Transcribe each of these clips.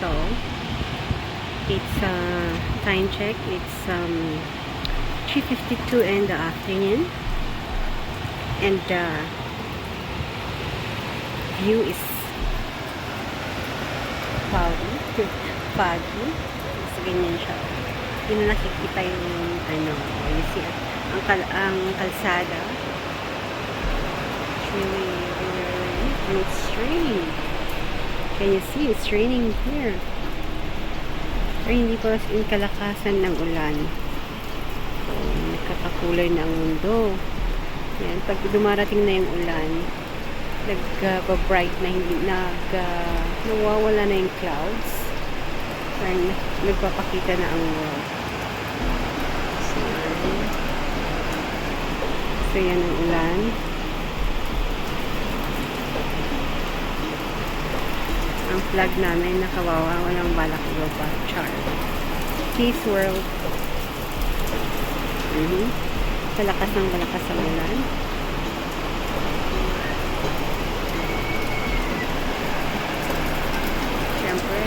So, it's uh, time check. It's um, 3.52 in the afternoon. And uh, view is foggy. foggy. So, ganyan siya. Na nakikita yung ano, you see, ang, kal ang kalsada. It's really, really, really, and it's raining. Can you see? It's raining here. Pa as in kalakasan ng ulan. So, nagkakakulay na ang mundo. Yan, pag dumarating na yung ulan, nag-bright na, hindi, nag, uh, nawawala na yung clouds. Parang nagpapakita na ang world. So, so yan ang ulan. Ang flag namin nakawawa, walang balak lupa. Char. Peace world. Mhm. Kalakas ng balakas ang ulan. Siyempre,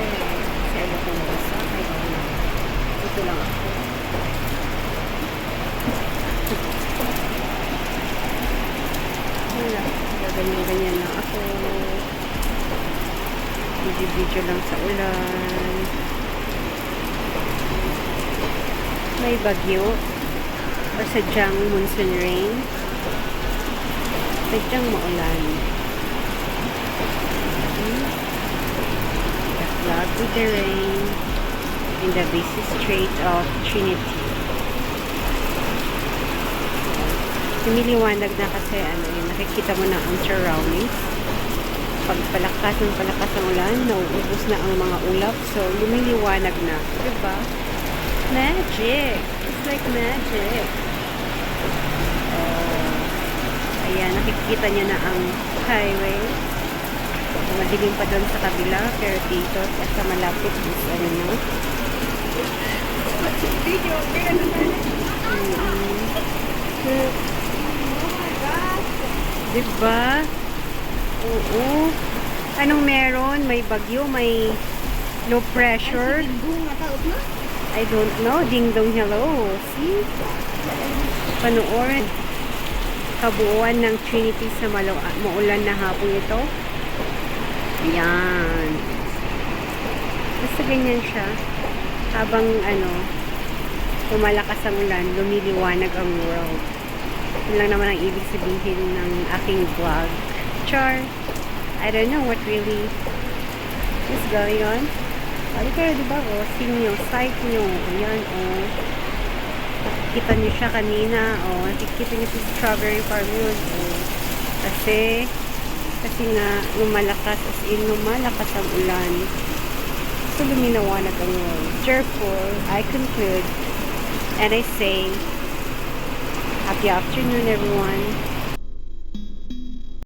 si na basta. Kaya. Ito lang ako. Wala. Ganyan-ganyan lang ako. Video-video lang sa ulan. May bagyo. O sadyang monsoon rain. Sadyang maulan. Hmm. The cloud with the rain in the busy strait of Trinity. Lumiliwanag na kasi ano yun, nakikita mo na ang surroundings pag palakas ng palakas ng ulan, nauubos na ang mga ulap. So, lumiliwanag na. Diba? Magic! It's like magic. Oh. Ayan, nakikita niya na ang highway. Madilim pa doon sa kabila, pero dito, sa malapit is ano no? Mm-mm. Diba? Oo. Anong meron? May bagyo, may low pressure. I don't know. Ding dong hello. See? Panoorin. Kabuuan ng Trinity sa malo maulan na hapon ito. Ayan. Basta ganyan siya. Habang ano, pumalakas ang ulan, lumiliwanag ang world. Yun lang naman ang ibig sabihin ng aking vlog. Char. I don't know what really is going on. Ano kayo, di ba? O, see nyo, sight nyo. Ayan, o. Nakikita nyo siya kanina. O, nakikita nyo sa strawberry farm yun. O, kasi, kasi nga, lumalakas, as in, lumalakas ang ulan. So, luminawanag ang world. Therefore, I conclude, and I say, happy afternoon, everyone.